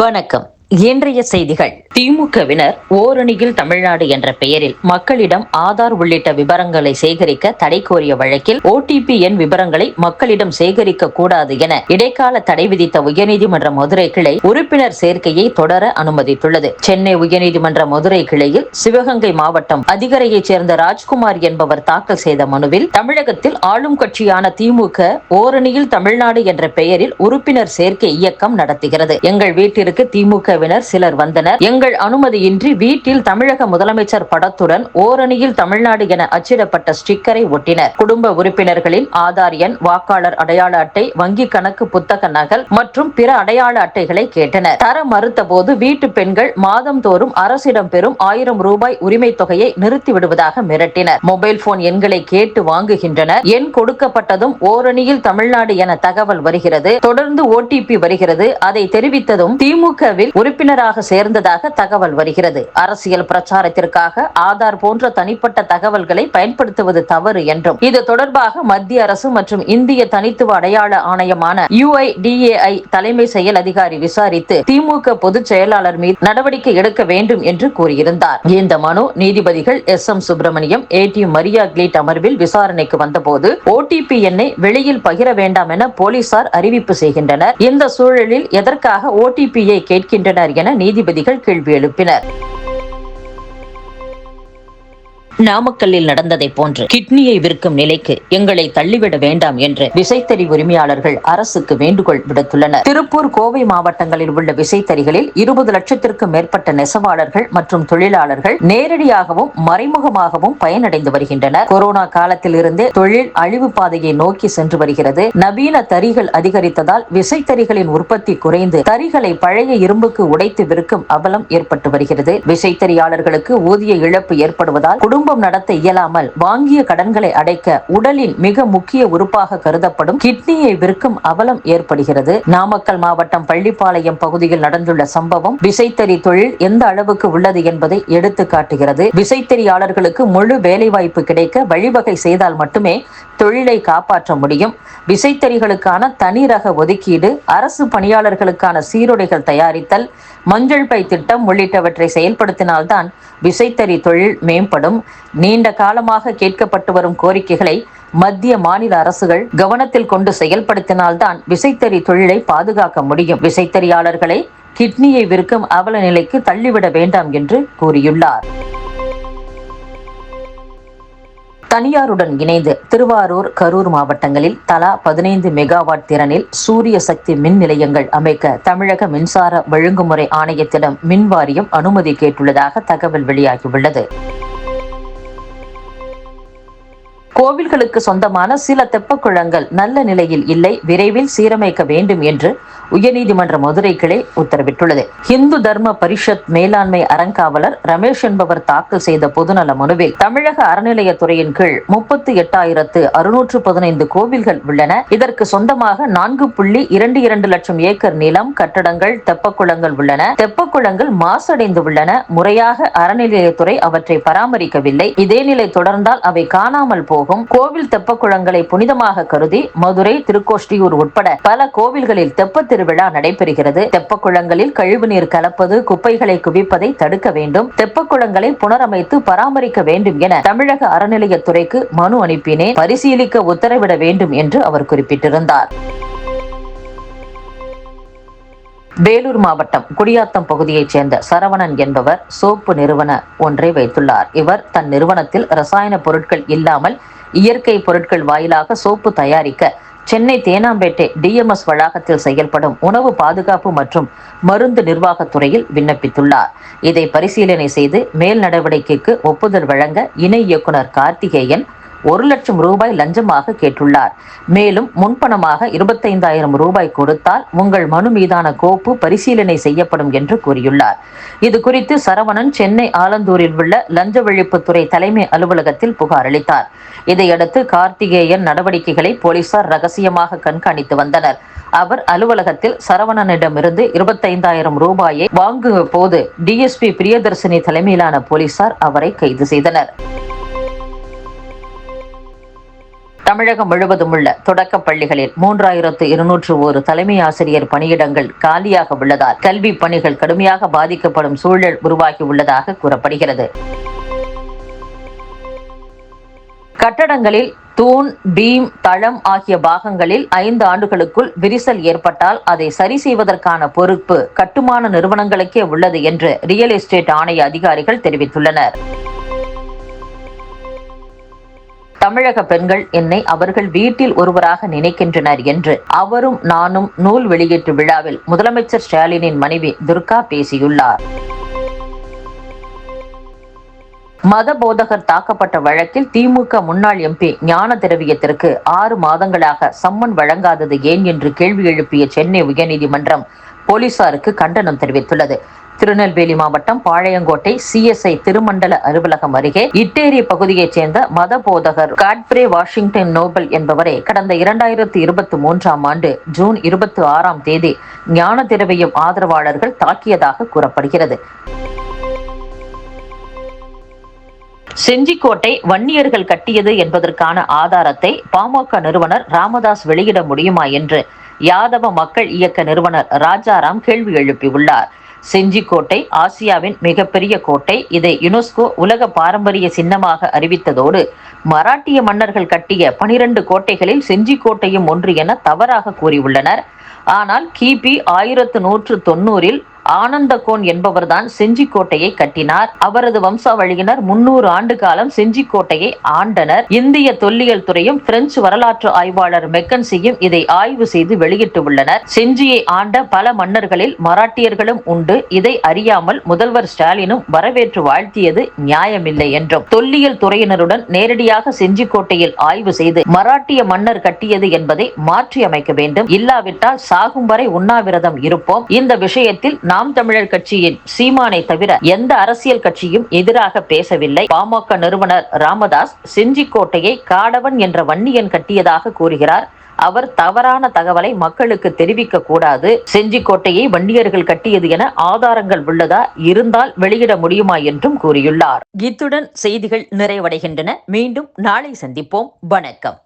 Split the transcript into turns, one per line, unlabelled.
வணக்கம். இன்றைய செய்திகள். திமுகவினர் ஓரணியில் தமிழ்நாடு என்ற பெயரில் மக்களிடம் ஆதார் உள்ளிட்ட விவரங்களை சேகரிக்க தடை கோரிய வழக்கில் ஓடிபி எண் விவரங்களை மக்களிடம் சேகரிக்க கூடாது என இடைக்கால தடை விதித்த உயர்நீதிமன்ற மதுரை கிளை உறுப்பினர் சேர்க்கையை தொடர அனுமதித்துள்ளது. சென்னை உயர்நீதிமன்ற மதுரை கிளையில் சிவகங்கை மாவட்டம் அதிகரையைச் சேர்ந்த ராஜ்குமார் என்பவர் தாக்கல் செய்த மனுவில் தமிழகத்தில் ஆளும் கட்சியான திமுக ஓரணியில் தமிழ்நாடு என்ற பெயரில் உறுப்பினர் சேர்க்கை இயக்கம் நடத்துகிறது. எங்கள் வீட்டிற்கு திமுக திமுகவினர் சிலர் வந்தனர். எங்கள் அனுமதியின்றி வீட்டில் தமிழக முதலமைச்சர் படத்துடன் ஓரணியில் தமிழ்நாடு என அச்சிடப்பட்ட ஸ்டிக்கரை ஒட்டினர். குடும்ப உறுப்பினர்களின் ஆதார் எண் வாக்காளர் அடையாள அட்டை வங்கி கணக்கு புத்தக நகல் மற்றும் பிற அடையாள அட்டைகளை கேட்டனர். தர மறுத்த போது வீட்டு பெண்கள் மாதந்தோறும் அரசிடம் பெறும் ஆயிரம் ரூபாய் உரிமை தொகையை நிறுத்தி விடுவதாக மிரட்டினர். மொபைல் போன் எண்களை கேட்டு வாங்குகின்றனர். எண் கொடுக்கப்பட்டதும் ஓரணியில் தமிழ்நாடு என தகவல் வருகிறது. தொடர்ந்து ஓடிபி வருகிறது. அதை தெரிவித்ததும் திமுகவில் உறுப்பினராக சேர்ந்ததாக தகவல் வருகிறது. அரசியல் பிரச்சாரத்திற்காக ஆதார் போன்ற தனிப்பட்ட தகவல்களை பயன்படுத்துவது தவறு என்றும் இது தொடர்பாக மத்திய அரசு மற்றும் இந்திய தனித்துவ அடையாள ஆணையமான யுஐடிஏஐ தலைமை செயல் அதிகாரி விசாரித்து திமுக பொதுச் செயலாளர் மீது நடவடிக்கை எடுக்க வேண்டும் என்று கூறியிருந்தார். இந்த மனு நீதிபதிகள் S. M. Subramaniam A. D. Maria Clete அமர்வில் விசாரணைக்கு வந்தபோது ஓடிபி எண்ணை வெளியில் பகிர வேண்டாம் என போலீசார் அறிவிப்பு செய்கின்றனர். இந்த சூழலில் எதற்காக ஓடிபியை கேட்கின்றனர் என நீதிபதிகள் கேள்வி எழுப்பினர். நாமக்கல்லில் நடந்ததை போன்று கிட்னியை விற்கும் நிலைக்கு எங்களை தள்ளிவிட வேண்டாம் என்று விசைத்தறி உரிமையாளர்கள் அரசுக்கு வேண்டுகோள் விடுத்துள்ளனர். திருப்பூர் கோவை மாவட்டங்களில் உள்ள விசைத்தறிகளில் இருபது லட்சத்திற்கும் மேற்பட்ட நெசவாளர்கள் மற்றும் தொழிலாளர்கள் நேரடியாகவும் மறைமுகமாகவும் பயனடைந்து வருகின்றனர். கொரோனா காலத்தில் இருந்தே தொழில் அழிவு பாதையை நோக்கி சென்று வருகிறது. நவீன தறிகள் அதிகரித்ததால் விசைத்தறிகளின் உற்பத்தி குறைந்து தறிகளை பழைய இரும்புக்கு உடைத்து விற்கும் அவலம் ஏற்பட்டு வருகிறது. விசைத்தறியாளர்களுக்கு ஊதிய இழப்பு ஏற்படுவதால் குடும்ப குடும்பம் நடத்த இயலாமல் வாங்கிய கடன்களை அடைக்க உடலின் மிக முக்கிய உறுப்பாக கருதப்படும் கிட்னியை விற்கும் அவலம் ஏற்படுகிறது. நாமக்கல் மாவட்டம் பள்ளிப்பாளையம் பகுதியில் நடந்துள்ள சம்பவம் விசைத்தறி தொழில் எந்த அளவுக்கு உள்ளது என்பதை எடுத்து காட்டுகிறது. விசைத்தறியாளர்களுக்கு முழு வேலைவாய்ப்பு கிடைக்க வழிவகை செய்தால் மட்டுமே தொழிலை காப்பாற்ற முடியும். விசைத்தறிகளுக்கான தனி ரக ஒதுக்கீடு அரசு பணியாளர்களுக்கான சீருடைகள் தயாரித்தல் மஞ்சள் பை திட்டம் உள்ளிட்டவற்றை செயல்படுத்தினால்தான் விசைத்தறி தொழில் மேம்படும். நீண்ட காலமாக கேட்கப்பட்டு வரும் கோரிக்கைகளை மத்திய மாநில அரசுகள் கவனத்தில் கொண்டு செயல்படுத்தினால்தான் விசைத்தறி தொழிலை பாதுகாக்க முடியும். விசைத்தறியாளர்களை கிட்னியை விற்கும் அவல நிலைக்கு தள்ளிவிட வேண்டாம் என்று கூறியுள்ளார். தனியாருடன் இணைந்து திருவாரூர் கரூர் மாவட்டங்களில் தலா பதினைந்து மெகாவாட் திறனில் சூரிய சக்தி மின் நிலையங்கள் அமைக்க தமிழக மின்சார ஒழுங்குமுறை ஆணையத்திடம் மின் வாரியம் அனுமதி கேட்டுள்ளதாக தகவல் வெளியாகியுள்ளது. கோவில்களுக்கு சொந்தமான சில தெப்பக்குளங்கள் நல்ல நிலையில் இல்லை விரைவில் சீரமைக்க வேண்டும் என்று உயர்நீதிமன்ற மதுரை கிளை உத்தரவிட்டுள்ளது. இந்து தர்ம பரிஷத் மேலாண்மை அறங்காவலர் ரமேஷ் என்பவர் தாக்கல் செய்த பொதுநல மனுவில் தமிழக அறநிலையத்துறையின் கீழ் முப்பத்தி எட்டாயிரத்து அறுநூற்று பதினைந்து கோவில்கள் உள்ளன. இதற்கு சொந்தமாக நான்கு புள்ளி இரண்டு இரண்டு லட்சம் ஏக்கர் நிலம் கட்டடங்கள் தெப்பக்குளங்கள் உள்ளன. தெப்பக்குளங்கள் மாசடைந்து உள்ளன. முறையாக அறநிலையத்துறை அவற்றை பராமரிக்கவில்லை. இதே நிலை தொடர்ந்தால் அவை காணாமல் போ போகும். கோவில் தெப்பக்குளங்களை புனிதமாக கருதி மதுரை திருக்கோஷ்டியூர் உட்பட பல கோவில்களில் தெப்ப திருவிழா நடைபெறுகிறது. தெப்பக்குளங்களில் கழிவுநீர் கலப்பது குப்பைகளை குவிப்பதை தடுக்க வேண்டும். தெப்பக்குளங்களை புனரமைத்து பராமரிக்க வேண்டும் என தமிழக அறநிலையத்துறைக்கு மனு அனுப்பினேன். பரிசீலிக்க உத்தரவிட வேண்டும் என்று அவர் குறிப்பிட்டிருந்தார். வேலூர் மாவட்டம் குடியாத்தம் பகுதியைச் சேர்ந்த சரவணன் என்பவர் சோப்பு நிறுவன ஒன்றை வைத்துள்ளார். இவர் தன் நிறுவனத்தில் ரசாயன பொருட்கள் இல்லாமல் இயற்கை பொருட்கள் வாயிலாக சோப்பு தயாரிக்க சென்னை தேனாம்பேட்டை டிஎம்எஸ் வளாகத்தில் செயல்படும் உணவு பாதுகாப்பு மற்றும் மருந்து நிர்வாகத்துறையில் விண்ணப்பித்துள்ளார். இதை பரிசீலனை செய்து மேல் நடவடிக்கைக்கு ஒப்புதல் வழங்க இணை இயக்குனர் கார்த்திகேயன் ஒரு லட்சம் ரூபாய் லஞ்சமாக கேட்டுள்ளார். மேலும் முன்பணமாக இருபத்தைந்தாயிரம் ரூபாய் கொடுத்தால் உங்கள் மனு மீதான கோப்பு பரிசீலனை செய்யப்படும் என்று கூறியுள்ளார். இது குறித்து சரவணன் சென்னை ஆலந்தூரில் உள்ள லஞ்ச ஒழிப்புத்துறை தலைமை அலுவலகத்தில் புகார் அளித்தார். இதையடுத்து கார்த்திகேயன் நடவடிக்கைகளை போலீசார் ரகசியமாக கண்காணித்து வந்தனர். அவர் அலுவலகத்தில் சரவணனிடமிருந்து இருபத்தைந்தாயிரம் ரூபாயை வாங்கும் போது டிஎஸ்பி பிரியதர்சினி தலைமையிலான போலீசார் அவரை கைது செய்தனர். தமிழகம் முழுவதும் உள்ள தொடக்க பள்ளிகளில் மூன்றாயிரத்து இருநூற்று ஒரு தலைமை ஆசிரியர் பணியிடங்கள் காலியாக உள்ளதால் கல்வி பணிகள் கடுமையாக பாதிக்கப்படும் சூழல் உருவாகி உள்ளதாக கூறப்படுகிறது. கட்டடங்களில் தூண் பீம் தளம் ஆகிய பாகங்களில் ஐந்து ஆண்டுகளுக்குள் விரிசல் ஏற்பட்டால் அதை சரி செய்வதற்கான பொறுப்பு கட்டுமான நிறுவனங்களுக்கே உள்ளது என்று ரியல் எஸ்டேட் ஆணைய அதிகாரிகள் தெரிவித்துள்ளனர். தமிழக பெண்கள் என்னை அவர்கள் வீட்டில் ஒருவராக நினைக்கின்றனர் என்று அவரும் நானும் நூல் வெளியீட்டு விழாவில் முதலமைச்சர் ஸ்டாலினின் மனைவி துர்கா பேசியுள்ளார். மத போதகர் தாக்கப்பட்ட வழக்கில் திமுக முன்னாள் எம்பி ஞான திரவியத்திற்கு ஆறு மாதங்களாக சம்மன் வழங்காதது ஏன் என்று கேள்வி எழுப்பிய சென்னை உயர்நீதிமன்றம் போலீசாருக்கு கண்டனம் தெரிவித்துள்ளது. திருநெல்வேலி மாவட்டம் பாளையங்கோட்டை சிஎஸ்ஐ திருமண்டல அலுவலகம் அருகே இட்டேரி பகுதியைச் சேர்ந்த மத போதகர் காட்பிரே வாஷிங்டன் நோபல் என்பவரை கடந்த இரண்டாயிரத்தி இருபத்தி மூன்றாம் ஆண்டு ஜூன் இருபத்தி ஆறாம் தேதி ஞான திரவியம் ஆதரவாளர்கள் தாக்கியதாக கூறப்படுகிறது. செஞ்சிக்கோட்டை வன்னியர்கள் கட்டியது என்பதற்கான ஆதாரத்தை பாமக நிறுவனர் ராமதாஸ் வெளியிட முடியுமா என்று யாதவ மக்கள் இயக்க நிறுவனர் ராஜாராம் கேள்வி எழுப்பியுள்ளார். செஞ்சிக்கோட்டை ஆசியாவின் மிகப்பெரிய கோட்டை இதை யுனெஸ்கோ உலக பாரம்பரிய சின்னமாக அறிவித்ததோடு மராட்டிய மன்னர்கள் கட்டிய பனிரெண்டு கோட்டைகளில் செஞ்சிக்கோட்டையும் ஒன்று என தவறாக கூறியுள்ளனர். ஆனால் கிபி ஆயிரத்து நூற்று தொன்னூறில் ஆனந்தகோன் என்பவர்தான் செஞ்சிக்கோட்டையை கட்டினார். அவரது வம்சாவழியினர் முன்னூறு ஆண்டு காலம் செஞ்சிக்கோட்டையை ஆண்டனர். இந்திய தொல்லியல் துறையும் பிரெஞ்சு வரலாற்று ஆய்வாளர் மெக்கன்சியும் இதை ஆய்வு செய்து வெளியிட்டுள்ளனர் செஞ்சியை ஆண்ட பல மன்னர்களில் மராட்டியர்களும் உண்டு. இதை அறியாமல் முதல்வர் ஸ்டாலினும் வரவேற்று வாழ்த்தியது நியாயமில்லை என்றும் தொல்லியல் துறையினருடன் நேரடியாக செஞ்சிக்கோட்டையில் ஆய்வு செய்து மராட்டிய மன்னர் கட்டியது என்பதை மாற்றி அமைக்க வேண்டும். இல்லாவிட்டால் சாகும் வரை உண்ணாவிரதம் இருப்போம். இந்த விஷயத்தில் நாம் தமிழர் கட்சியின் சீமானை தவிர எந்த அரசியல் கட்சியும் எதிராக பேசவில்லை. பாமக நிறுவனர் ராமதாஸ் செஞ்சிக்கோட்டையை காடவன் என்ற வன்னியன் கட்டியதாக கூறுகிறார். அவர் தவறான தகவலை மக்களுக்கு தெரிவிக்க கூடாது. செஞ்சிக்கோட்டையை வன்னியர்கள் கட்டியது என ஆதாரங்கள் உள்ளதா? இருந்தால் வெளியிட முடியுமா என்றும் கூறியுள்ளார். இத்துடன் செய்திகள் நிறைவடைகின்றன. மீண்டும் நாளை சந்திப்போம். வணக்கம்.